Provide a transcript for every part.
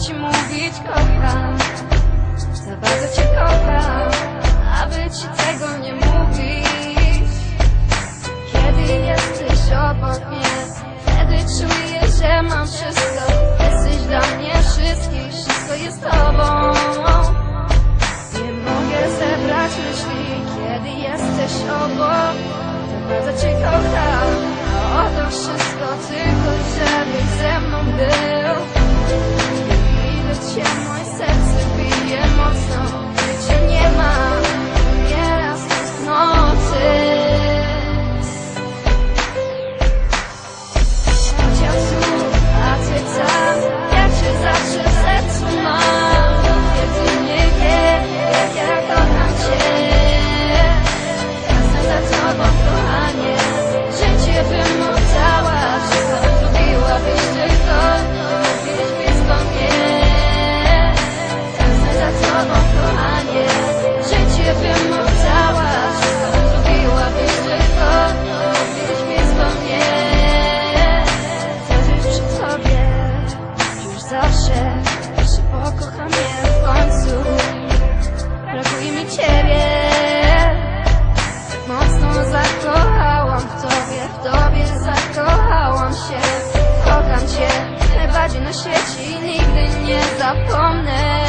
ci mówić kocham. Za bardzo cię kocham, aby ci tego nie mówić So. nie zapomnę.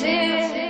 noche.